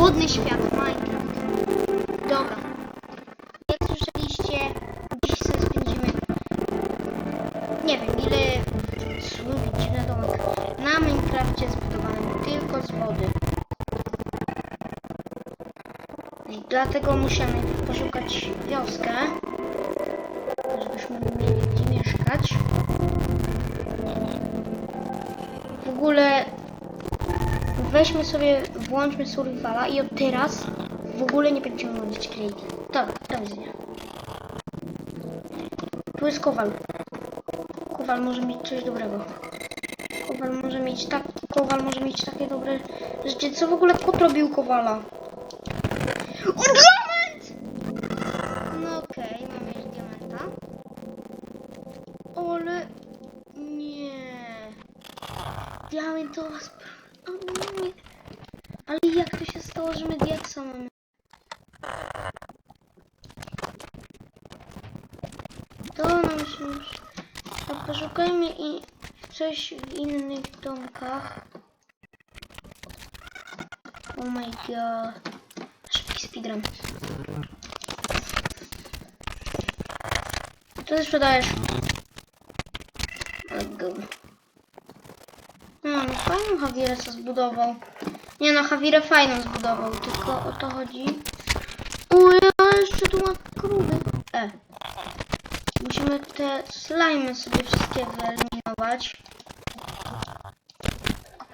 Chłodny świat Minecraft. Dobra. Jak słyszeliście, dziś sobie spędzimy nie wiem ile słów dziwny domek na Minecrafcie zbudowanym tylko z wody. I dlatego musimy poszukać wioskę, żebyśmy mieli gdzie mieszkać. W ogóle weźmy sobie, włączmy survivala i od teraz w ogóle nie będziemy robić creative. Dobra, do widzenia. Tu jest kowal. Kowal może mieć coś dobrego. Kowal może mieć tak, kowal może mieć takie dobre rzeczy. Co w ogóle kot robił kowala? O, diament! No okej, mamy już diamenta. Ale... Nie... Diamentowa sprawa... O nie. Ale jak to się stało, że my diaksa mamy? To nam się już... To poszukajmy i coś w innych domkach. Oh my god. Szybki speedrun. Co ty sprzedajesz? Let go. No fajną Javierę co zbudował. Nie no, Javierę fajną zbudował, tylko o to chodzi. O, ja jeszcze tu mam krudy. E. Musimy te slimy sobie wszystkie wyeliminować.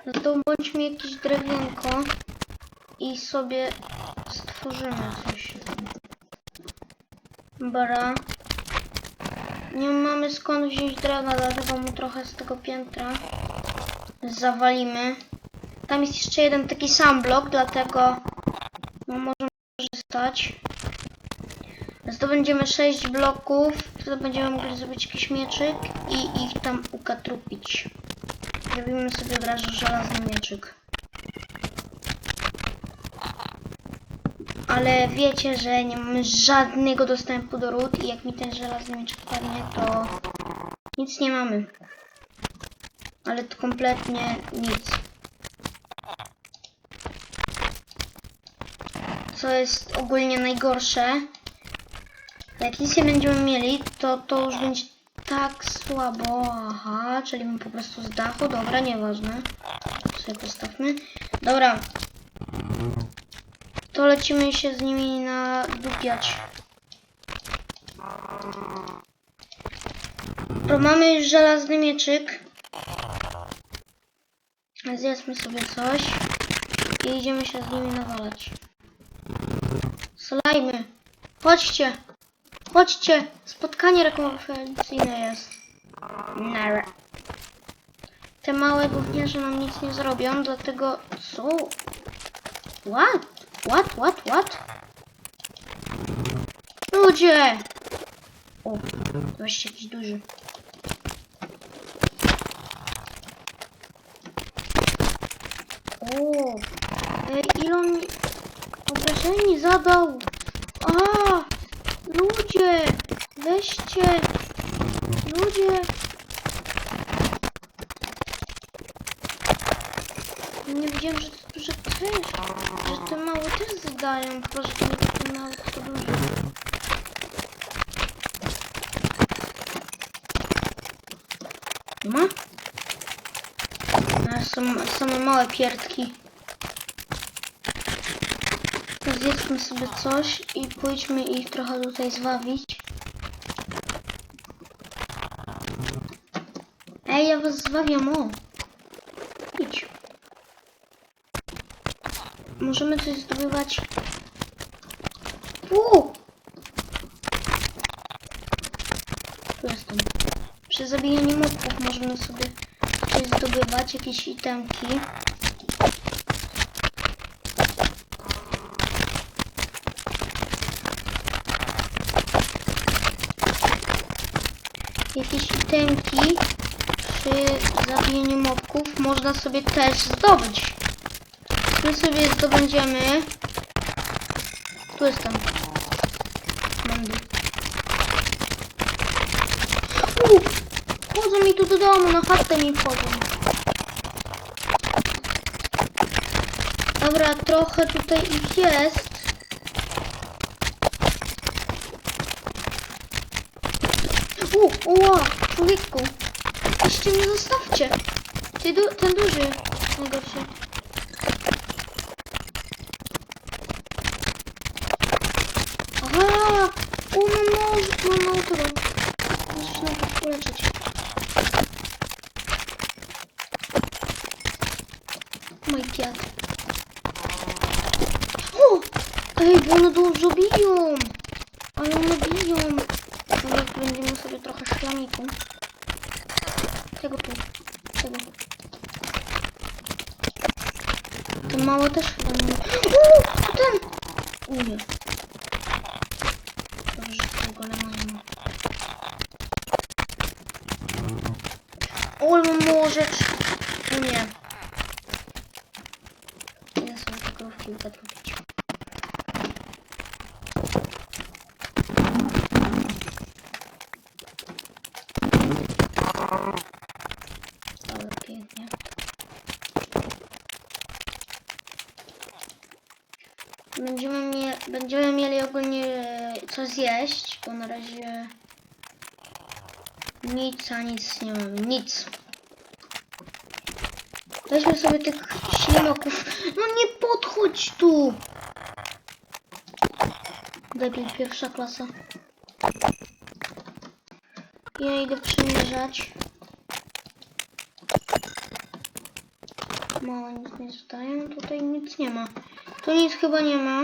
Zdobądźmy jakieś drewienko i sobie stworzymy coś. Bara. Nie mamy skąd wziąć drewna, dlatego mu trochę z tego piętra zawalimy. Tam jest jeszcze jeden taki sam blok, dlatego no, możemy korzystać. Zdobędziemy 6 bloków, wtedy będziemy mogli zrobić jakiś mieczyk i ich tam ukatrupić. Zrobimy sobie od razu żelazny mieczyk. Ale wiecie, że nie mamy żadnego dostępu do ród i jak mi ten żelazny miecz wpadnie, to nic nie mamy. Ale to kompletnie nic. Co jest ogólnie najgorsze, jak nic nie będziemy mieli, to to już będzie tak słabo. Aha, czyli my po prostu z dachu. Dobra, nieważne. Sobie postawmy. Dobra. To lecimy się z nimi nadupiać. To mamy już żelazny mieczyk. Zjedzmy sobie coś. I idziemy się z nimi nawalać. Slajmy. Chodźcie. Chodźcie. Spotkanie rekonferencyjne jest. Nara. Te małe gówniarze nam nic nie zrobią, dlatego... Co? What? What? What? What? Ludzie! O, weźcie jakiś duży. O, ej, ile on mi obrażeni zadał? A, ludzie, weźcie, ludzie. Nie wiedziałem, że duże też, że te małe też zadają, chyba że to nie tylko duże. Ma? Są same małe pierdki. Zjedzmy sobie coś i pójdźmy ich trochę tutaj zwabić. Ej, ja was zwabiam, o! Idź. Możemy coś zdobywać. U! Tu jestem. Przy zabijaniu mobków możemy sobie coś zdobywać, jakieś itemki. Jakieś itemki przy zabijaniu mobków można sobie też zdobyć. My sobie zdobędziemy. Tu jestem. Mandy. U! Wchodzą mi tu do domu, na chatę mi wchodzą. Dobra, trochę tutaj ich jest. U, uła, człowieku. Jeszcze mnie zostawcie. Ty, du ten duży. Najgorszy. Aha! U, mam mało, mam. Muszę się najpierw uleczyć. Mój piat. O! Ej, bo one dużo biją! Ale one biją! Szklaniku. Tego tu. Tego. Te małe też chyba nie. O! Ten! U nie. Dobrze, że tego golema nie ma. O, mam możesz! Nie. Idę sobie te krówki zatrupić. Ale Będziemy, mie będziemy mieli ogólnie co zjeść, bo na razie nic, a nic nie mamy, nic. Weźmy sobie tych ślimaków. No nie podchodź tu! Debil pierwsza klasa. Ja idę przymierzać. Mało nic nie zostaje. Tutaj nic nie ma. Tu nic chyba nie ma.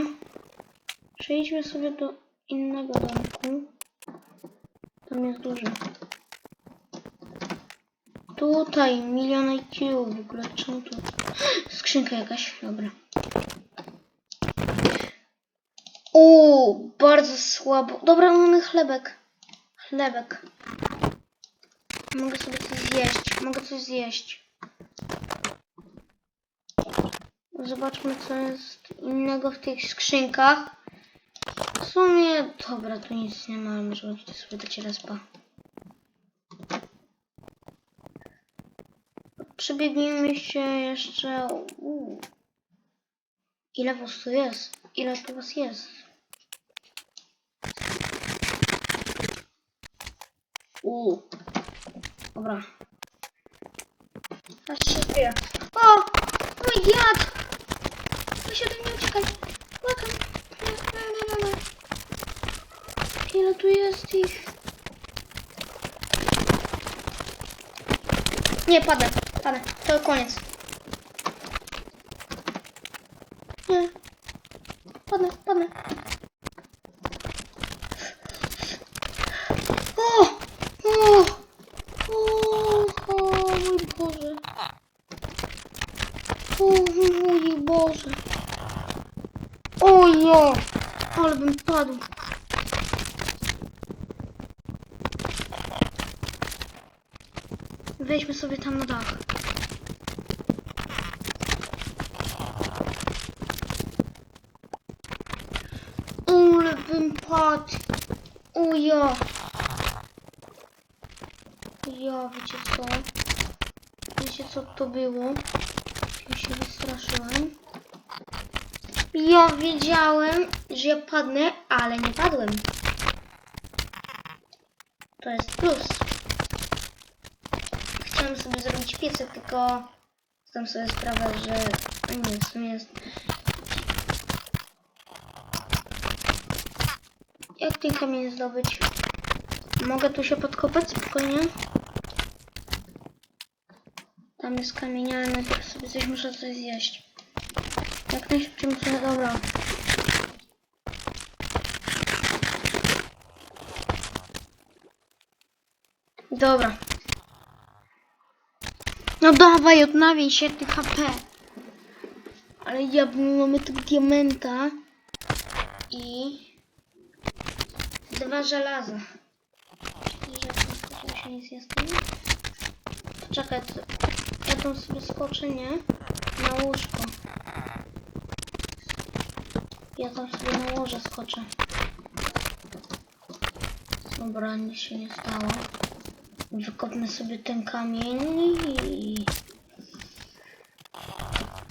Przejdźmy sobie do innego domku. Tam jest duży. Tutaj milion IQ w ogóle. Czemu tu? Skrzynka jakaś. Dobra. O, bardzo słabo. Dobra, mamy chlebek. Chlebek. Mogę sobie coś zjeść. Mogę coś zjeść. Zobaczmy, co jest innego w tych skrzynkach. W sumie, dobra, tu nic nie ma. Możemy tutaj sobie dać respa. Przebiegnijmy się jeszcze. Uuu. Ile was tu jest? Ile tu was jest? Uuu. Dobra. Aż się. O! Mój dziad! Weź ode mnie uciekaj. Łakam. Nie, nie, nie, nie, nie. Ile tu jest ich? Nie, padnę. Padnę. To koniec. Nie. Padnę, padnę. O! O! O! O mój Boże. O mój Boże. Jo! Ale bym padł. Wejdźmy sobie tam na dach. Ale bym padł. O ja. Ja, wiecie co? Wiecie co to było? Ja się wystraszyłem. Ja wiedziałem, że padnę, ale nie padłem. To jest plus. Chciałem sobie zrobić piecek, tylko zdam sobie sprawę, że nie, w sumie jest... Jak ten kamień zdobyć? Mogę tu się podkopać spokojnie? Tam jest kamień, ale najpierw sobie coś muszę coś zjeść. Jak najszybciej muszę, dobra. Dobra. No dawaj, odnawiaj się ty HP. Ale ja mamy tu diamenta i dwa żelaza. Czyli, się nie. Czekaj, ja tam sobie skoczę, nie? Na łóżko. Ja tam sobie na łoże skoczę. Dobra, nic się nie stało. Wykopmy sobie ten kamień i...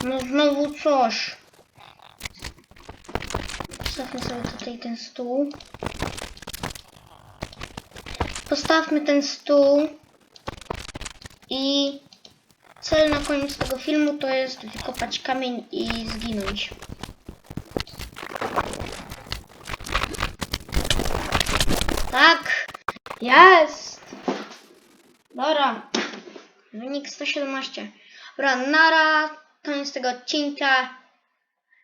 No znowu coś. Postawmy sobie tutaj ten stół. Postawmy ten stół. I cel na koniec tego filmu to jest wykopać kamień i zginąć. Tak! Jest! Dobra. Wynik 117. Dobra, nara. Koniec tego odcinka.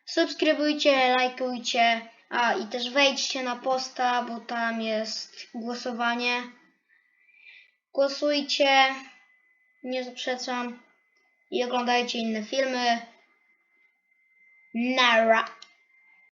Subskrybujcie, lajkujcie. A i też wejdźcie na posta, bo tam jest głosowanie. Głosujcie. Nie zaprzeczam. I oglądajcie inne filmy. Nara.